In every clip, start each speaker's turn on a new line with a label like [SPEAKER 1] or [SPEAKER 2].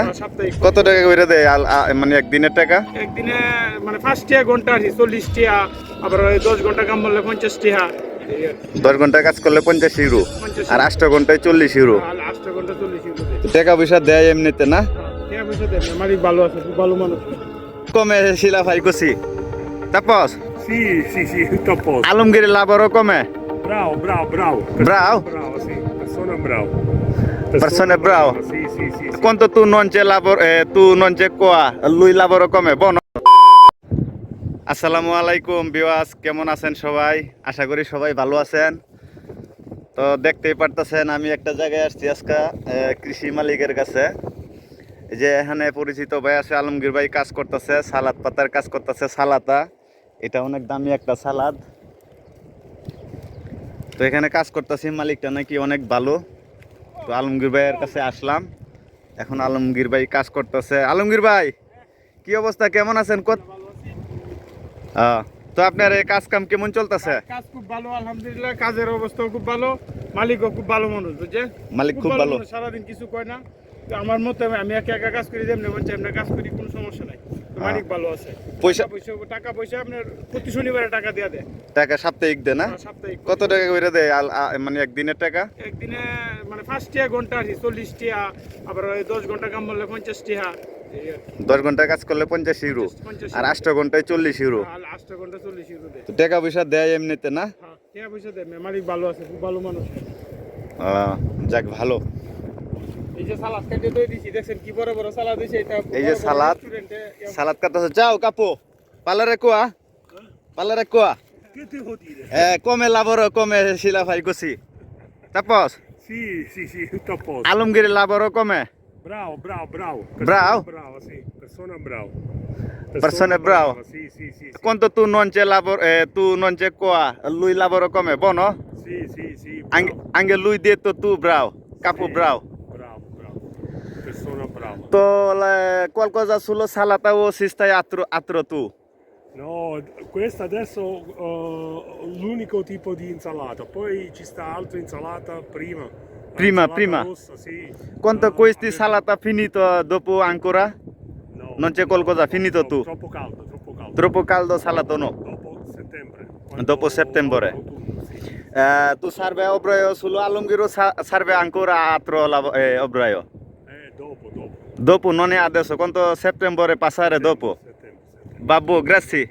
[SPEAKER 1] না কত টাকা করে দেয় মানে একদিনের টাকা
[SPEAKER 2] একদিনে মানে ফার্স্ট টিয়া ঘণ্টা আছে চল্লিশ টিয়া আবার ওই দশ ঘণ্টা কাম বললে পঞ্চাশ টিয়া।
[SPEAKER 1] দশ ঘণ্টা কাজ করলে পঞ্চাশ ইউরো আর আষ্ট ঘন্টায় চল্লিশ ইউরো। টাকা পয়সা দেয় এমনিতে না
[SPEAKER 2] ভালো আছে ভালো মানুষ
[SPEAKER 1] কমে শিলা ভাই কুসি Tapas
[SPEAKER 3] Sì, sì, sì, tutto a posto.
[SPEAKER 1] Alamgir লাভরও কমে
[SPEAKER 3] Bravo, bravo, bravo.
[SPEAKER 1] Bravo?
[SPEAKER 3] Bravo, sì. Persona bravo.
[SPEAKER 1] Persona bravo?
[SPEAKER 3] Sì, sì, sì. sì.
[SPEAKER 1] quanto tu non c'è lavoro eh, tu non c'è qua? Lui lavoro come buono আসসালামু আলাইকুম বিওয়াস কেমন আছেন সবাই আশা করি সবাই ভালো আছেন তো দেখতেই পারতেছেন আমি একটা জায়গায় আসছি আজকে কৃষি মালিকের কাছে। যে এখানে পরিচিত ভাই আছে আলমগীর ভাই কাজ করতেছে সালাদ পাতার কাজ করতেছে সালাতা এটা অনেক দামি একটা সালাদ। তো এখানে কাজ করতেছি মালিকটা নাকি অনেক ভালো। তো আলমগীর ভাইয়ের কাছে আসলাম। এখন আলমগীর ভাই কাজ করতেছে। আলমগীর ভাই কি অবস্থা? কেমন আছেন? কত তো আপনার এই কাজ কাম কেমন চলতেছে?
[SPEAKER 2] কাজ খুব ভালো আলহামদুলিল্লাহ। কাজের অবস্থা খুব ভালো। মালিকও খুব ভালো মানুষ বুঝছে
[SPEAKER 1] মালিক খুব ভালো
[SPEAKER 2] সারাদিন কিছু কয় না। তো আমার মতে আমি একা একা কাজ করি যেমনি বলছি এমনি কাজ করি কোনো সমস্যা নাই। তো মালিক ভালো আছে।
[SPEAKER 1] পয়সা-
[SPEAKER 2] পয়সা টাকা পয়সা আপনার প্রতি শনিবারে টাকা দেওয়া দেয়।
[SPEAKER 1] টাকা সাপ্তাহিক দে না?
[SPEAKER 2] সাপ্তাহিক
[SPEAKER 1] কত টাকা করে দেয় মানে একদিনের টাকা?
[SPEAKER 2] একদিনে মানে ফার্স্ট টিয়া ঘণ্টা আছে চল্লিশ টিয়া আবার দশ ঘণ্টা কাম বললে পঞ্চাশ টিয়া।
[SPEAKER 1] দশ ঘণ্টা কাজ করলে পঞ্চাশ ইউরো আর আষ্ট ঘন্টায় চল্লিশ ইউরো।
[SPEAKER 2] আর আষ্ট ঘণ্টা চল্লিশ ইউরো
[SPEAKER 1] তো টাকা পয়সা দেয় এমনিতে না?
[SPEAKER 2] হ্যাঁ টাকা পয়সা দেয়। মালিক ভালো আছে খুব ভালো মানুষ।
[SPEAKER 1] যাক ভালো।
[SPEAKER 2] এই যে সালাদ কেটে দই দিছি দেখছেন কি বড় বড় সালাদ দিছে এটা
[SPEAKER 1] এই যে
[SPEAKER 2] বড় বড়
[SPEAKER 1] সালাদ।
[SPEAKER 2] restaurant এ
[SPEAKER 1] সালাদ কাটতেছে যাও কাপো পালারে কোয়া পালারে কোয়া কমে লাভরও কমে শিলা ভাই কুসি তাপস. আলমগীর লাভরও কমে
[SPEAKER 3] Bravo, bravo, bravo.
[SPEAKER 1] Bravo?
[SPEAKER 3] Bravo, sì. Persona bravo.
[SPEAKER 1] Persona bravo?
[SPEAKER 3] Sì, sì, sì. Sì,
[SPEAKER 1] quanto tu non c'è lavoro eh, tu non c'è qua lui lavoro come buono
[SPEAKER 3] sì, sì. sì
[SPEAKER 1] anche,
[SPEAKER 3] bravo.
[SPEAKER 1] anche lui detto tu bravo capo
[SPEAKER 3] Sì.
[SPEAKER 1] bravo
[SPEAKER 3] Bravo, bravo.
[SPEAKER 1] Le- qualcosa sullo salata o si stai altro, altro tu
[SPEAKER 3] No, questo adesso uh, l'unico tipo di insalata, poi ci sta altra insalata prima.
[SPEAKER 1] Prima,
[SPEAKER 3] insalata
[SPEAKER 1] prima.
[SPEAKER 3] rossa, sì.
[SPEAKER 1] quanto
[SPEAKER 3] Uh,
[SPEAKER 1] questi
[SPEAKER 3] adesso-
[SPEAKER 1] salata finito dopo ancora
[SPEAKER 3] No,
[SPEAKER 1] non c'è qualcosa finito
[SPEAKER 3] troppo,
[SPEAKER 1] tu
[SPEAKER 3] Troppo caldo, troppo caldo.
[SPEAKER 1] troppo caldo salato no
[SPEAKER 3] Dopo settembre.
[SPEAKER 1] Dopo settembre.
[SPEAKER 3] autunno, sì.
[SPEAKER 1] Eh, tu serve obraio sullo allungiro sa- serve ancora altro eh, obraio
[SPEAKER 3] Eh, dopo, dopo.
[SPEAKER 1] Dopo non è adesso quanto settembre passare dopo babbo grazie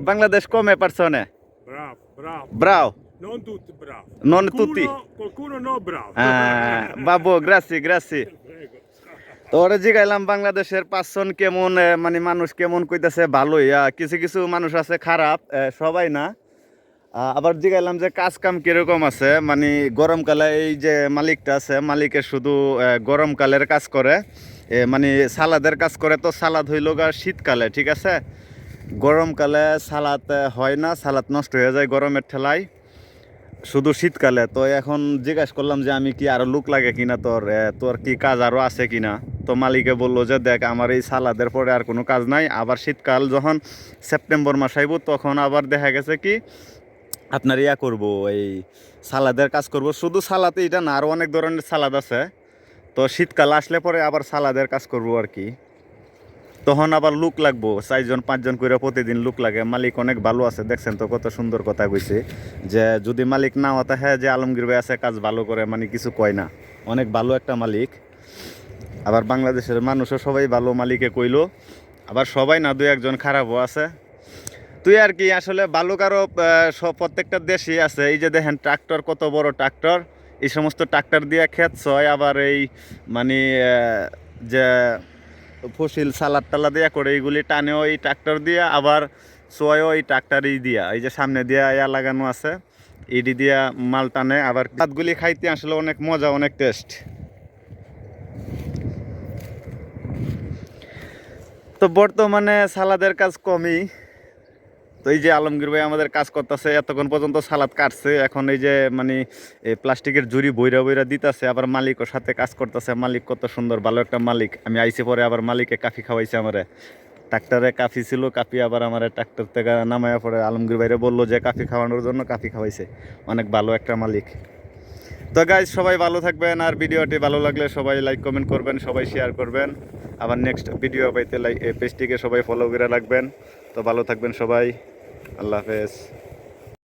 [SPEAKER 1] Bangladesh come persone
[SPEAKER 3] Bravo, bravo.
[SPEAKER 1] bravo
[SPEAKER 3] Non tutti bravi.
[SPEAKER 1] Non
[SPEAKER 3] Qualcuno-
[SPEAKER 1] tutti.
[SPEAKER 3] Qualcuno no bravo.
[SPEAKER 1] Ah, বাবু গ্রাসি গ্রাসি তো ওরা জিগাইলাম বাংলাদেশের পাঁচজন কেমন মানে মানুষ কেমন কইতাছে ভালোই কিছু কিছু মানুষ আছে খারাপ সবাই না আবার জিগাইলাম যে কাজ কাম কীরকম আছে? মানে গরমকালে এই যে মালিকটা আছে, মালিকে শুধু গরমকালের কাজ করে মানে সালাদের কাজ করে তো সালাদ হইল গা শীতকালে, ঠিক আছে? গরমকালে সালাদ হয় না, সালাদ নষ্ট হয়ে যায় গরমের ঠেলায়, শুধু শীতকালে। তো এখন জিজ্ঞেস করলাম যে আমি কি আরও লুক লাগে কিনা তোর তোর কি কাজ আরও আছে কিনা? তো মালিকে বলল যে, দেখ, আমার এই সালাদের পরে আর কোনো কাজ নাই। আবার শীতকাল যখন সেপ্টেম্বর মাস আইব, তখন আবার দেখা গেছে কি আপনার ইয়া করব, এই সালাদের কাজ করব। শুধু সালাতে এটা না আরও অনেক ধরনের সালাদ আছে। তো শীতকাল আসলে পরে আবার সালাদের কাজ করব আর কি। তখন আবার লুক লাগবো, চারজন, পাঁচজন করে প্রতিদিন লুক লাগে। মালিক অনেক ভালো আছে, দেখছেন তো কত সুন্দর কথা কইছে। যে যদি মালিক না হতে হ্যাঁ যে আলমগীর ভাই আছে, কাজ ভালো করে মানে কিছু কয় না। অনেক ভালো একটা মালিক। আবার বাংলাদেশের মানুষও সবাই ভালো মালিকে কইলো। আবার সবাই না দু একজন খারাপও আছে। তুই আর কি আসলে ভালো কারও আহ, প্রত্যেকটা দেশই আছে। এই যে দেখেন ট্রাক্টর কত বড় ট্রাক্টর। এই সমস্ত ট্রাক্টর দিয়ে ক্ষেত ছয় আবার এই মানে যে ফসিল সালাদ টালা দিয়া করে এইগুলি টানেও এই ট্রাক্টর দিয়া আবার সোয়ও এই ট্রাক্টরই দিয়া। এই যে সামনে দিয়া ইয়া লাগানো আছে ইডি দিয়া মাল টানে আবার ভাতগুলি খাইতে আসলে অনেক মজা অনেক টেস্ট। তো বর্তমানে সালাদের কাজ কমই। তো এই যে আলমগীর ভাই আমাদের কাজ করতেছে, এতক্ষণ পর্যন্ত সালাদ কাটছে, এখন এই যে মানে প্লাস্টিকের জুড়ি বইরা বইরা দিতেছে, আবার মালিকও সাথে কাজ করতেছে, মালিক কত সুন্দর, ভালো একটা মালিক। আমি আইসি পরে আবার মালিকে কাফি খাওয়াইছে আমারে। ট্রাক্টরে কাফি ছিল, কাফি আবার আমার ট্রাক্টর থেকে নামায়া পরে আলমগীর ভাইরে বলল যে কাফি খাওয়ানোর জন্য কাফি খাওয়াইছে। অনেক ভালো একটা মালিক। তো গাইজ সবাই ভালো থাকবেন, আর ভিডিওটি ভালো লাগলে সবাই লাইক কমেন্ট করবেন, সবাই শেয়ার করবেন। আবার নেক্সট ভিডিও পাইতে লাইক পেজটিকে সবাই ফলো করে রাখবেন। তো ভালো থাকবেন সবাই। আল্লাহ হাফেজ।